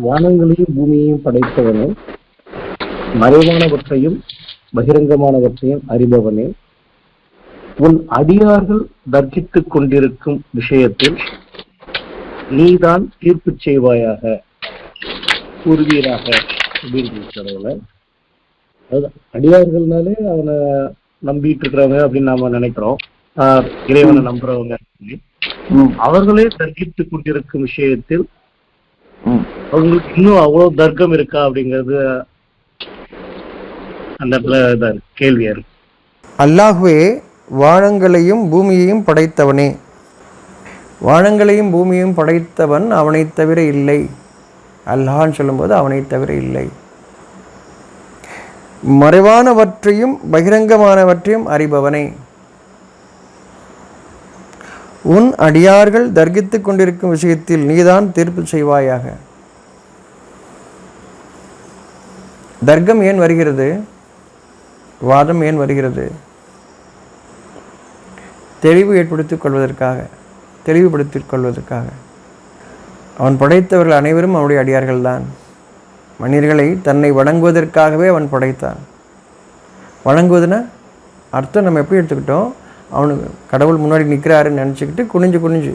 வானங்களையும் பூமியையும் படைத்தவனே. மறைவானவற்றையும் பகிரங்கமானவற்றையும் அறிபவனே. உன் அடியார்கள் தர்க்கித்துக் கொண்டிருக்கும் விஷயத்தில் நீதான் தீர்ப்பு செய்வாயாக கூறுவீராக அப்படின்னு அதுதான் அடியார்கள்னாலே அவனை நம்பிட்டு இருக்கிறவங்க அப்படின்னு நாம நினைக்கிறோம். இறைவனை நம்புறவங்க அவர்களே தர்க்கித்துக் கொண்டிருக்கும் விஷயத்தில். அவங்களுக்கு இன்னும் அவ்வளவு தர்க்கம் இருக்கா அப்படிங்கிறது அந்த இடத்துல கேள்வியா இருக்கு. அல்லாஹுவே வானங்களையும் பூமியையும் படைத்தவனே. வானங்களையும் பூமியையும் படைத்தவன் அவனைத் தவிர இல்லை. அல்லான்னு சொல்லும்போது அவனைத் தவிர இல்லை. மறைவானவற்றையும் பகிரங்கமானவற்றையும் அறிபவனே. உன் அடியார்கள் தர்கித்துக் கொண்டிருக்கும் விஷயத்தில் நீதான் தீர்ப்பு செய்வாயாக. தர்க்கம் ஏன் வருகிறது? வாதம் ஏன் வருகிறது? தெளிவு ஏற்படுத்திக் கொள்வதற்காக தெளிவுபடுத்திக் கொள்வதற்காக. அவன் படைத்தவர்கள் அனைவரும் அவனுடைய அடியார்கள்தான். மனிதர்களை தன்னை வணங்குவதற்காகவே அவன் படைத்தான். வணங்குவதுன்னா அர்த்தம் நம்ம எப்படி எடுத்துக்கிட்டோம்? அவனுக்கு கடவுள் முன்னாடி நிற்கிறாருன்னு நினச்சிக்கிட்டு குனிஞ்சு குனிஞ்சு.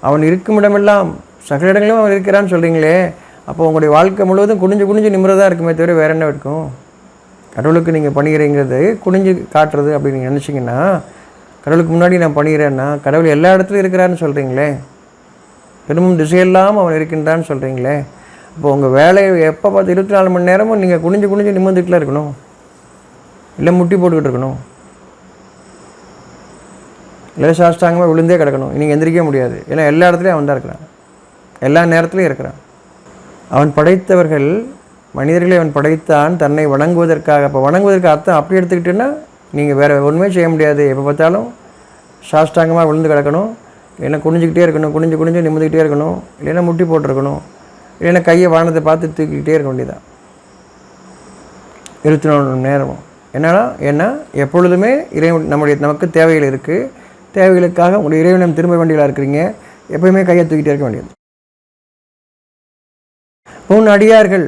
அவன் இருக்கும் இடமெல்லாம் சகல இடங்களிலும் அவன் இருக்கிறான்னு சொல்கிறீங்களே அப்போ உங்களுடைய வாழ்க்கை முழுவதும் குனிஞ்சு குனிஞ்சு நிம்மறதாக இருக்குமே தவிர வேறு என்ன இருக்கும்? கடவுளுக்கு நீங்கள் பண்ணுகிறீங்கிறது குனிஞ்சு காட்டுறது அப்படின்னு நீங்கள் நினச்சிங்கன்னா கடவுளுக்கு முன்னாடி நான் பண்ணுகிறேன்னா கடவுள் எல்லா இடத்துலையும் இருக்கிறான்னு சொல்கிறீங்களே திரும்பும் திசையெல்லாம் அவன் இருக்கின்றான்னு சொல்கிறீங்களே அப்போ உங்கள் வேலையை எப்போ பார்த்து இருபத்தி நாலு மணி நேரமும் நீங்கள் குனிஞ்சு குனிஞ்சு நிமிர்ந்துட்டுலாம் இருக்கணும்? இல்லை முட்டி போட்டுக்கிட்டு இருக்கணும்? இல்லை சாஷ்டாங்கமாக விழுந்தே கிடக்கணும். நீங்கள் எந்திரிக்க முடியாது. ஏன்னா எல்லா இடத்துலையும் அவன் தான் இருக்கிறான். எல்லா நேரத்துலையும் இருக்கிறான். அவன் படைத்தவர்கள் மனிதர்களை அவன் படைத்தான் தன்னை வணங்குவதற்காக. இப்போ வணங்குவதற்கு அர்த்தம் அப்படி எடுத்துக்கிட்டேன்னா நீங்கள் வேறு ஒன்றுமே செய்ய முடியாது. எப்போ பார்த்தாலும் சாஷ்டாங்கமாக விழுந்து கிடக்கணும். இல்லைன்னா குனிஞ்சிக்கிட்டே இருக்கணும். குனிஞ்சு குனிஞ்சு நிமிந்துக்கிட்டே இருக்கணும். இல்லைன்னா முட்டி போட்டிருக்கணும். இல்லைன்னா கையை வானத்தை பார்த்து தூக்கிக்கிட்டே இருக்க வேண்டியதான் இருபத்தி நாலு மணி நேரமும். என்னன்னா ஏன்னா எப்பொழுதுமே இறைவன் நம்முடைய நமக்கு தேவைகள் இருக்குது தேவைகளுக்காக உங்களுடைய இறைவனம் திரும்ப வேண்டியதாக இருக்கிறீங்க. எப்பயுமே கையை தூக்கிட்டே இருக்க வேண்டியது உன் அடியார்கள்.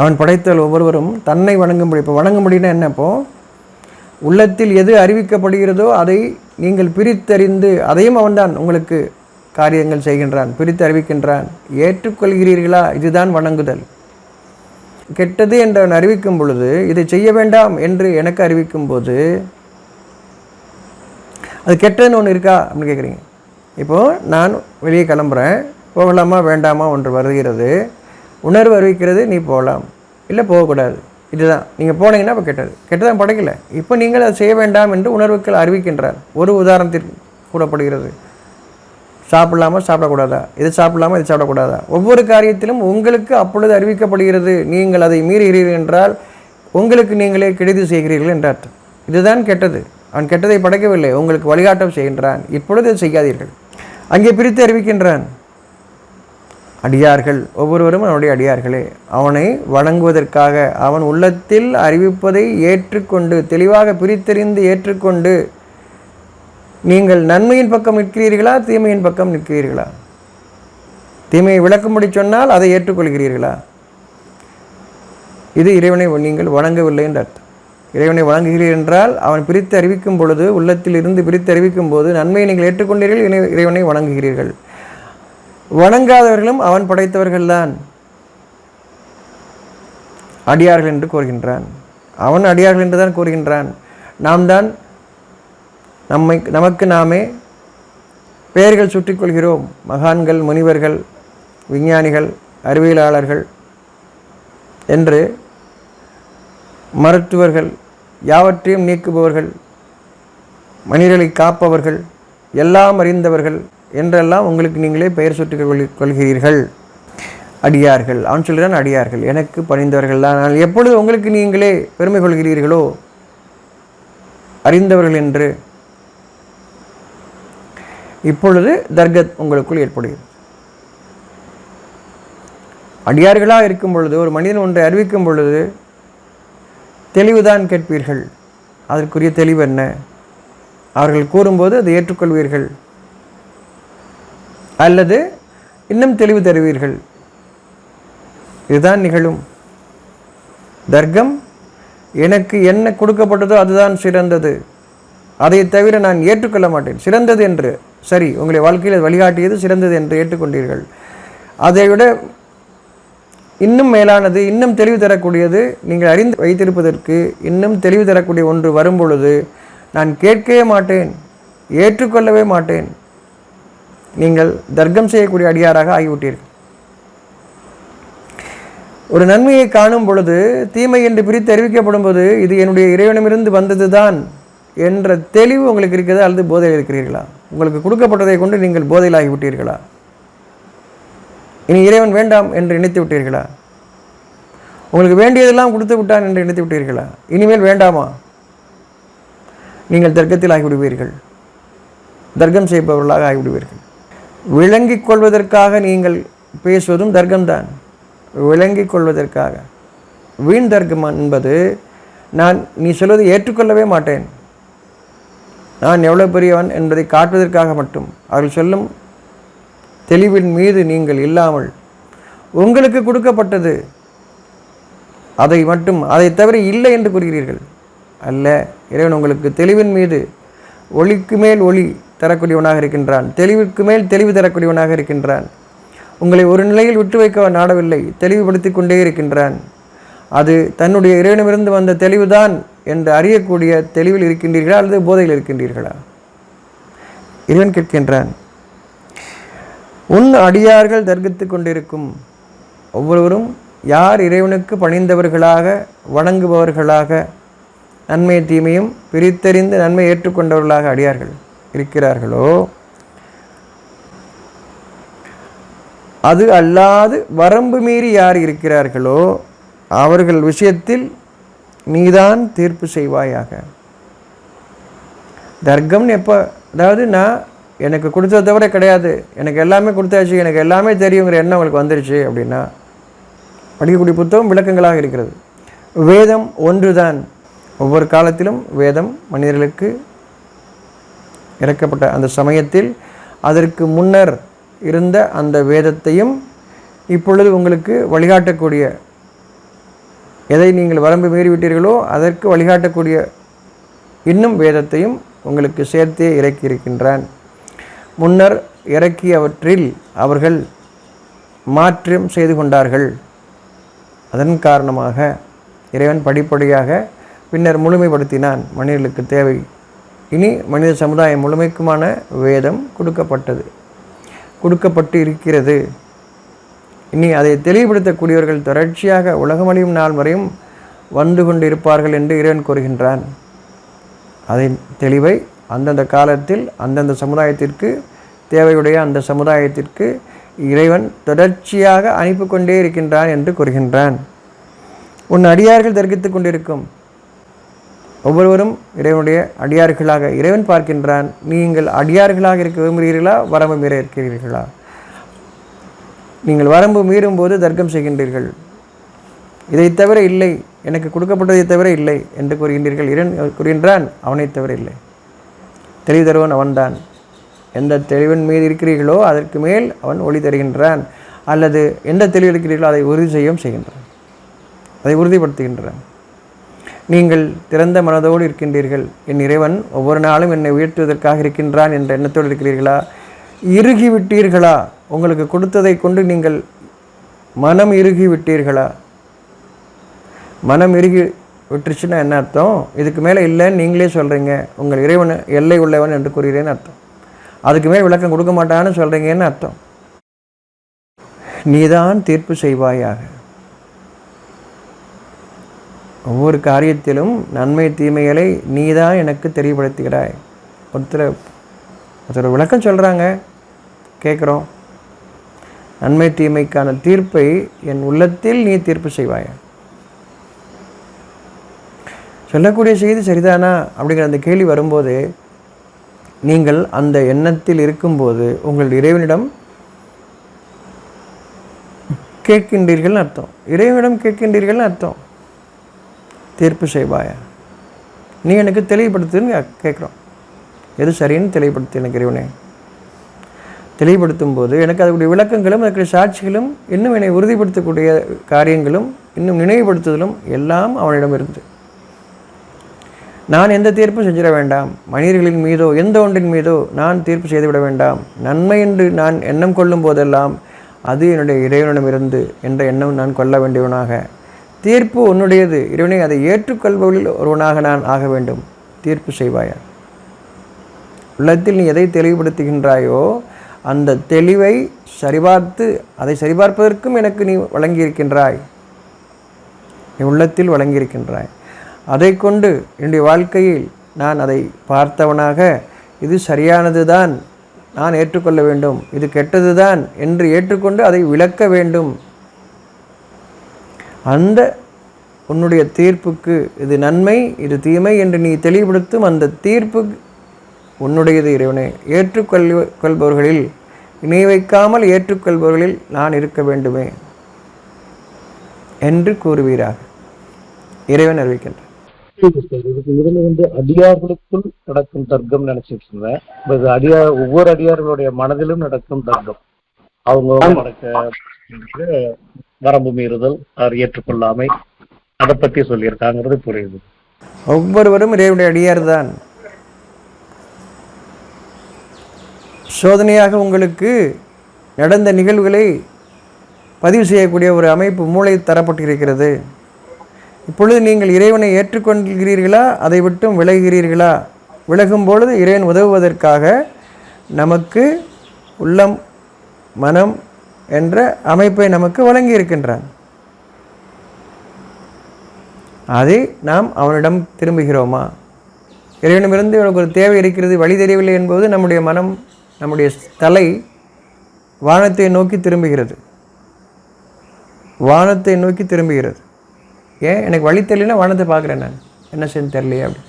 அவன் படைத்தல் ஒவ்வொருவரும் தன்னை வணங்கும்படி. இப்போ வணங்கும்படினா என்ன இப்போ உள்ளத்தில் எது அறிவிக்கப்படுகிறதோ அதை நீங்கள் பிரித்தறிந்து அதையும் அவன்தான் உங்களுக்கு காரியங்கள் செய்கின்றான் பிரித்து அறிவிக்கின்றான். ஏற்றுக்கொள்கிறீர்களா? இதுதான் வணங்குதல். கெட்டது என்று அவன் அறிவிக்கும் பொழுது இதை செய்ய வேண்டாம் என்று எனக்கு அறிவிக்கும் போது அது கெட்டதுன்னு ஒன்று இருக்கா? அப்படின்னு கேட்குறீங்க இப்போது நான் வெளியே கிளம்புறேன். போகலாமா வேண்டாமா ஒன்று வருகிறது. உணர்வு அறிவிக்கிறது நீ போகலாம் இல்லை போகக்கூடாது. இதுதான். நீங்கள் போனீங்கன்னா இப்போ கெட்டது. கெட்டதான் படைக்கல. இப்போ நீங்கள் அதை செய்ய வேண்டாம் என்று உணர்வுகள் அறிவிக்கின்றார். ஒரு உதாரணத்திற்கு கூடப்படுகிறது சாப்பிடலாமா சாப்பிடக்கூடாதா? இது சாப்பிடலாமா இது சாப்பிடக்கூடாதா? ஒவ்வொரு காரியத்திலும் உங்களுக்கு அப்பொழுது அறிவிக்கப்படுகிறது. நீங்கள் அதை மீறுகிறீர்கள் என்றால் உங்களுக்கு நீங்களே கெடுதி செய்கிறீர்கள் என்றார் அர்த்தம். இதுதான் கெட்டது. அவன் கெட்டதை படைக்கவில்லை. உங்களுக்கு வழிகாட்டம் செய்கின்றான். இப்பொழுது செய்யாதீர்கள். அங்கே பிரித்து அறிவிக்கின்றான். அடியார்கள். ஒவ்வொருவரும் அவனுடைய அடியார்களே. அவனை வணங்குவதற்காக அவன் உள்ளத்தில் அறிவிப்பதை ஏற்றுக்கொண்டு தெளிவாக பிரித்தறிந்து ஏற்றுக்கொண்டு நீங்கள் நன்மையின் பக்கம் நிற்கிறீர்களா தீமையின் பக்கம் நிற்கிறீர்களா? தீமையை விளக்கும்படி சொன்னால் அதை ஏற்றுக்கொள்கிறீர்களா? இது இறைவனை நீங்கள் வணங்கவில்லை என்று அர்த்தம். இறைவனை வணங்குகிறீர்கள் என்றால் அவன் பிரித்து அறிவிக்கும் பொழுது உள்ளத்தில் இருந்து பிரித்து அறிவிக்கும் போது நன்மையை நீங்கள் ஏற்றுக்கொண்டீர்கள் இறைவனை வணங்குகிறீர்கள். வணங்காதவர்களும் அவன் படைத்தவர்கள்தான். அடியார்கள் என்று கூறுகின்றான். அவன் அடியார்கள் என்று தான் கூறுகின்றான். நாம் தான் நம்மை நமக்கு நாமே பெயர்கள் சுற்றிக்கொள்கிறோம் மகான்கள் முனிவர்கள் விஞ்ஞானிகள் அறிவியலாளர்கள் என்று மருத்துவர்கள் யாவற்றையும் நீக்குபவர்கள் மனிதர்களை காப்பவர்கள் எல்லாம் அறிந்தவர்கள் என்றெல்லாம் உங்களுக்கு நீங்களே பெயர் சுட்டிக் கொள்- கொள்கிறீர்கள். அடியார்கள். அவன் சொல்கிறான் அடியார்கள். எனக்கு பணிந்தவர்கள் தான். ஆனால் எப்பொழுது உங்களுக்கு நீங்களே பெருமை கொள்கிறீர்களோ? அறிந்தவர்கள் என்று. இப்பொழுது தர்கத் உங்களுக்குள் ஏற்படுகிறது. அடியார்களாக இருக்கும் பொழுது ஒரு மனிதன் ஒன்றை அறிவிக்கும் பொழுது தெளிவுதான் கேட்பீர்கள். அதற்குரிய தெளிவு என்ன? அவர்கள் கூறும்போது அதை ஏற்றுக்கொள்வீர்கள். அல்லது இன்னும் தெளிவு தருவீர்கள். இதுதான் நிகழும். தர்க்கம் எனக்கு என்ன கொடுக்கப்பட்டதோ அதுதான் சிறந்தது. அதை தவிர நான் ஏற்றுக்கொள்ள மாட்டேன். சிறந்தது என்று. சரி உங்களை வாழ்க்கையில் வழிகாட்டியது சிறந்தது என்று ஏற்றுக்கொண்டீர்கள். அதை விட இன்னும் மேலானது இன்னும் தெளிவு தரக்கூடியது நீங்கள் அறிந்து வைத்திருப்பதற்கு இன்னும் தெளிவு தரக்கூடிய ஒன்று வரும்பொழுது நான் கேட்கவே மாட்டேன் ஏற்றுக்கொள்ளவே மாட்டேன். நீங்கள் தர்க்கம் செய்யக்கூடிய அடியாராக ஆகிவிட்டீர்கள். ஒரு நன்மையை காணும் பொழுது தீமை என்று பிரித்து அறிவிக்கப்படும் போது இது என்னுடைய இறைவனமிருந்து வந்தது தான் என்ற தெளிவு உங்களுக்கு இருக்கிறதா அல்லது போதையில் இருக்கிறீர்களா? உங்களுக்கு கொடுக்கப்பட்டதை கொண்டு நீங்கள் போதையில் ஆகிவிட்டீர்களா இனி இறைவன் வேண்டாம் என்று நினைத்து விட்டீர்களா? உங்களுக்கு வேண்டியதெல்லாம் கொடுத்து விட்டான் என்று நினைத்து விட்டீர்களா? இனிமேல் வேண்டாமா? நீங்கள் தர்க்கத்தில் ஆகிவிடுவீர்கள் தர்க்கம் செய்பவர்களாக ஆகிவிடுவீர்கள். விளங்கிக் கொள்வதற்காக நீங்கள் பேசுவதும் தர்க்கம்தான். விளங்கிக் கொள்வதற்காக வீண் தர்க்கம் என்பது நான் நீ சொல்வதை ஏற்றுக்கொள்ளவே மாட்டேன். நான் எவ்வளோ பெரியவன் என்பதை காட்டுவதற்காக மட்டும். அவர்கள் சொல்லும் தெளிவின் மீது நீங்கள் இல்லாமல் உங்களுக்கு கொடுக்கப்பட்டது. அதை மட்டும் அதை தவிர இல்லை என்று கூறுகிறீர்கள். அல்ல இறைவன் உங்களுக்கு தெளிவின் மீது ஒளிக்கு மேல் ஒளி தரக்கூடியவனாக இருக்கின்றான். தெளிவுக்கு மேல் தெளிவு தரக்கூடியவனாக இருக்கின்றான். உங்களை ஒரு நிலையில் விட்டு வைக்க நாடவில்லை. தெளிவுபடுத்தி கொண்டே இருக்கின்றான். அது தன்னுடைய இறைவனிடமிருந்து வந்த தெளிவுதான் என்று அறியக்கூடிய தெளிவில் இருக்கின்றீர்களா? அல்லது போதையில் இருக்கின்றீர்களா? இறைவன் கேட்கின்றான். உன் அடியார்கள் தர்கித்து கொண்டிருக்கும் ஒவ்வொருவரும் யார் இறைவனுக்கு பணிந்தவர்களாக வணங்குபவர்களாக நன்மை தீமையும் பிரித்தறிந்து நன்மை ஏற்றுக்கொண்டவர்களாக அடியார்கள்? இருக்கிறார்களோ? அது அல்லாது வரம்பு மீறி யார் இருக்கிறார்களோ அவர்கள் விஷயத்தில் நீதான் தீர்ப்பு செய்வாயாக. தர்க்கம்னு எப்போ அதாவது நான் எனக்கு கொடுத்ததை தவிர கிடையாது. எனக்கு எல்லாமே கொடுத்தாச்சு எனக்கு எல்லாமே தெரியுங்கிற எண்ணம் அவங்களுக்கு வந்துருச்சு அப்படின்னா படிக்கக்கூடிய புத்தகம் விளக்கங்களாக இருக்கிறது. வேதம் ஒன்றுதான். ஒவ்வொரு காலத்திலும் வேதம் மனிதர்களுக்கு இறக்கப்பட்ட அந்த சமயத்தில் அதற்கு முன்னர் இருந்த அந்த வேதத்தையும் இப்பொழுது உங்களுக்கு வழிகாட்டக்கூடிய எதை நீங்கள் வரம்பு மீறிவிட்டீர்களோ அதற்கு வழிகாட்டக்கூடிய இன்னும் வேதத்தையும் உங்களுக்கு சேர்த்தே இறக்கியிருக்கின்றான். முன்னர் இறக்கியவற்றில் அவர்கள் மாற்றம் செய்து கொண்டார்கள். அதன் காரணமாக இறைவன் படிப்படியாக பின்னர் முழுமைப்படுத்தினான். மனிதர்களுக்கு தேவை இனி மனித சமுதாயம் முழுமைக்குமான வேதம் கொடுக்கப்பட்டது. கொடுக்கப்பட்டு இருக்கிறது. இனி அதை தெளிவுபடுத்தக்கூடியவர்கள் தொடர்ச்சியாக உலகமழியும் நாள் வரையும் வந்து கொண்டிருப்பார்கள் என்று இறைவன் கூறுகின்றான். அதன் தெளிவை அந்தந்த காலத்தில் அந்தந்த சமுதாயத்திற்கு தேவையுடைய அந்த சமுதாயத்திற்கு இறைவன் தொடர்ச்சியாக அனுப்பி கொண்டே இருக்கின்றான் என்று கூறுகின்றான். உன் அடியார்கள் தர்க்கித்துக் கொண்டிருக்கும் ஒவ்வொருவரும் இறைவனுடைய அடியார்களாக இறைவன் பார்க்கின்றான். நீங்கள் அடியார்களாக இருக்க விரும்புகிறீர்களா? வரம்பு மீற இருக்கிறீர்களா? நீங்கள் வரம்பு மீறும் போது தர்க்கம் செய்கின்றீர்கள். இதை தவிர இல்லை. எனக்கு கொடுக்கப்பட்டதை தவிர இல்லை என்று கூறுகின்றீர்கள். இறைவன் கூறுகின்றான் அவனை தவிர இல்லை. தெளிவு தருவன் அவன்தான். எந்த தெளிவின் மீது இருக்கிறீர்களோ அதற்கு மேல் அவன் ஒளி தருகின்றான். அல்லது எந்த தெளிவு இருக்கிறீர்களோ அதை உறுதி செய்யவும் செய்கின்றான். அதை உறுதிப்படுத்துகின்றான். நீங்கள் திறந்த மனதோடு இருக்கின்றீர்கள். என் இறைவன் ஒவ்வொரு நாளும் என்னை உயர்த்துவதற்காக இருக்கின்றான் என்ற எண்ணத்தோடு இருக்கிறீர்களா? இறுகி விட்டீர்களா உங்களுக்கு கொடுத்ததை கொண்டு நீங்கள் மனம் இறுகி விட்டீர்களா மனம் இறுகி விட்டுருச்சுன்னா என்ன அர்த்தம்? இதுக்கு மேலே இல்லைன்னு நீங்களே சொல்கிறீங்க உங்கள் இறைவன் எல்லை உள்ளவன் என்று கூறுகிறேன்னு அர்த்தம். அதுக்கு மேல் விளக்கம் கொடுக்க மாட்டான்னு சொல்கிறீங்கன்னு அர்த்தம். நீதான் தீர்ப்பு செய்வாயாக. ஒவ்வொரு காரியத்திலும் நன்மை தீமைகளை நீ தான் எனக்கு தெரியப்படுத்துகிறாய். ஒருத்தர் ஒருத்தர் விளக்கம் சொல்கிறாங்க கேட்குறோம் நன்மை தீமைக்கான தீர்ப்பை என் உள்ளத்தில் நீ தீர்ப்பு செய்வாயா? சொல்லக்கூடிய செய்தி சரிதானா? அப்படிங்கிற அந்த கேள்வி வரும்போது நீங்கள் அந்த எண்ணத்தில் இருக்கும்போது உங்கள் இறைவனிடம் கேட்கின்றீர்கள்னு அர்த்தம். இறைவனிடம் கேட்கின்றீர்கள்னு அர்த்தம். தீர்ப்பு செய்வாயா? நீ எனக்கு தெளிவுபடுத்துன்னு கேட்குறோம் எது சரின்னு தெளிவுபடுத்து எனக்கு இறைவனே தெளிவுபடுத்தும் போது எனக்கு அதனுடைய விளக்கங்களும் அதற்குரிய சாட்சிகளும் இன்னும் என்னை உறுதிப்படுத்தக்கூடிய காரியங்களும் இன்னும் நினைவுபடுத்துதலும் எல்லாம் அவனிடம் இருந்து நான் எந்த தீர்ப்பும் செஞ்சிட வேண்டாம்? மனிதர்களின் மீதோ எந்த ஒன்றின் மீதோ நான் தீர்ப்பு செய்துவிட வேண்டாம். நன்மை என்று நான் எண்ணம் கொள்ளும் போதெல்லாம் அது என்னுடைய இறைவனிடமிருந்து என்ற எண்ணம் நான் கொள்ள வேண்டியவனாக தீர்ப்பு உன்னுடையது. இறைவனை அதை ஏற்றுக்கொள்பவர்களில் ஒருவனாக நான் ஆக வேண்டும். தீர்ப்பு செய்வாயா உள்ளத்தில் நீ எதை தெளிவுபடுத்துகின்றாயோ அந்த தெளிவை சரிபார்த்து அதை சரிபார்ப்பதற்கும் எனக்கு நீ வழங்கியிருக்கின்றாய். நீ உள்ளத்தில் வழங்கியிருக்கின்றாய். அதை கொண்டு என்னுடைய வாழ்க்கையில் நான் அதை பார்த்தவனாக இது சரியானது தான் நான் ஏற்றுக்கொள்ள வேண்டும். இது கெட்டது தான் என்று ஏற்றுக்கொண்டு அதை விளக்க வேண்டும். அந்த உன்னுடைய தீர்ப்புக்கு இது நன்மை இது தீமை என்று நீ தெளிவுபடுத்தும் அந்த தீர்ப்பு உன்னுடையது இறைவனே. ஏற்றுக்கொள் கொள்பவர்களில் இணை வைக்காமல் ஏற்றுக்கொள்பவர்களில் நான் இருக்க வேண்டுமே என்று கூறுவீராக. இறைவன் அறிவிக்கின்றார். இதுக்கு முதல்ல வந்து அடியார்களுக்குள் நடக்கும் தர்க்கம் நினைச்சிட்டு இருந்தேன். இது அடியார் ஒவ்வொரு அடியார்களுடைய மனதிலும் நடக்கும் தர்க்கம். அவங்க நடக்க வரம்பு மீறுதல் அவர் ஏற்றுக்கொள்ளாமை அதை பத்தி சொல்லியிருக்காங்கிறது புரியுது. ஒவ்வொருவரும் இறைவனுடைய அடியார் தான். சோதனையாக உங்களுக்கு நடந்த நிகழ்வுகளை பதிவு செய்யக்கூடிய ஒரு அமைப்பு மூளை தரப்பட்டிருக்கிறது. இப்பொழுது நீங்கள் இறைவனை ஏற்றுக்கொள்கிறீர்களா? அதை விட்டும் விலகுகிறீர்களா? விலகும் பொழுது இறைவன் உதவுவதற்காக நமக்கு உள்ளம் மனம் என்ற அமைப்பை நமக்கு வழங்கி இருக்கின்றான் அதை நாம் அவனிடம் திரும்புகிறோமா? இறைவனிடமிருந்து எனக்கு ஒரு தேவை இருக்கிறது வழி தெரியவில்லை என்பது நம்முடைய மனம் நம்முடைய தலை வானத்தை நோக்கி திரும்புகிறது. வானத்தை நோக்கி திரும்புகிறது. ஏன்? எனக்கு வழி தெரியலனா வானத்தை பார்க்குறேன் நான். என்ன செய்ய தெரியலையே அப்படி.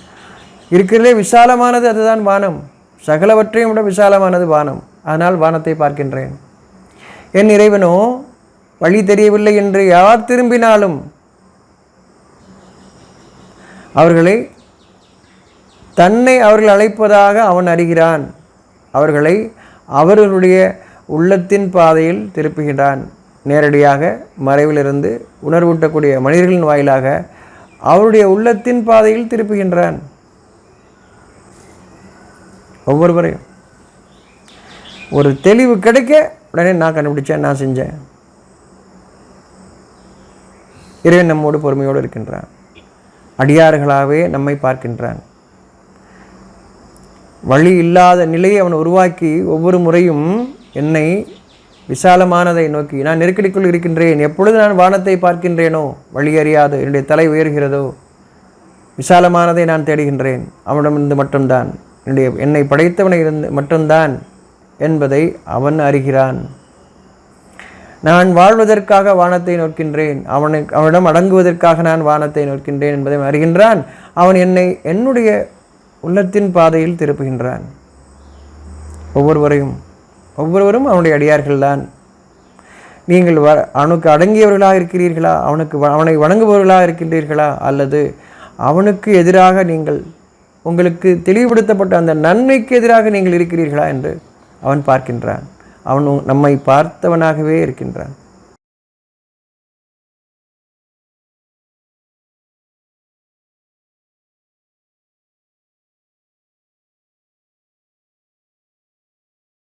இருக்கிறதே விசாலமானது அதுதான் வானம். சகலவற்றையும் விட விசாலமானது வானம். அதனால் வானத்தை பார்க்கின்றேன். என் இறைவனோ வழி தெரியவில்லை என்று யார் திரும்பினாலும்? அவர்களை தன்னை அவர்கள் அழைப்பதாக அவன் அறிகிறான். அவர்களை அவர்களுடைய உள்ளத்தின் பாதையில் திருப்புகிறான். நேரடியாக மறைவிலிருந்து உணர்வூட்டக்கூடிய மனிதர்களின் வாயிலாக அவருடைய உள்ளத்தின் பாதையில் திருப்புகின்றான். ஒவ்வொருவரையும் ஒரு தெளிவு கிடைக்க உடனே நான் கண்டுபிடிச்சேன் நான் செஞ்சேன். இறைவன் நம்மோடு பொறுமையோடு இருக்கின்றான். அடியார்களாகவே நம்மை பார்க்கின்றான். வழி இல்லாத நிலையை அவன் உருவாக்கி ஒவ்வொரு முறையும் என்னை விசாலமானதை நோக்கி நான் நெருக்கடிக்குள் இருக்கின்றேன் எப்பொழுது நான் வானத்தை பார்க்கின்றேனோ வழி அறியாது என்னுடைய தலை உயர்கிறதோ விசாலமானதை நான் தேடுகின்றேன் அவனிடமிருந்து மட்டும்தான் என்னுடைய என்னை படைத்தவனை இருந்து மட்டும்தான் என்பதை அவன் அறிகிறான். நான் வாழ்வதற்காக வானத்தை நோக்கின்றேன். அவனுக்கு அவனிடம் அடங்குவதற்காக நான் வானத்தை நோக்கின்றேன் என்பதை அறிகின்றான். அவன் என்னை என்னுடைய உள்ளத்தின் பாதையில் திருப்புகின்றான். ஒவ்வொருவரையும் ஒவ்வொருவரும் அவனுடைய அடியார்கள்தான். நீங்கள் வ அவனுக்கு அடங்கியவர்களாக இருக்கிறீர்களா? அவனுக்கு வ- அவனை வணங்குபவர்களாக இருக்கின்றீர்களா? அல்லது அவனுக்கு எதிராக நீங்கள் உங்களுக்கு தெளிவுபடுத்தப்பட்ட அந்த நன்மைக்கு எதிராக நீங்கள் இருக்கிறீர்களா? என்று அவன் பார்க்கின்றான். அவன் நம்மை பார்த்தவனாகவே இருக்கின்றான்.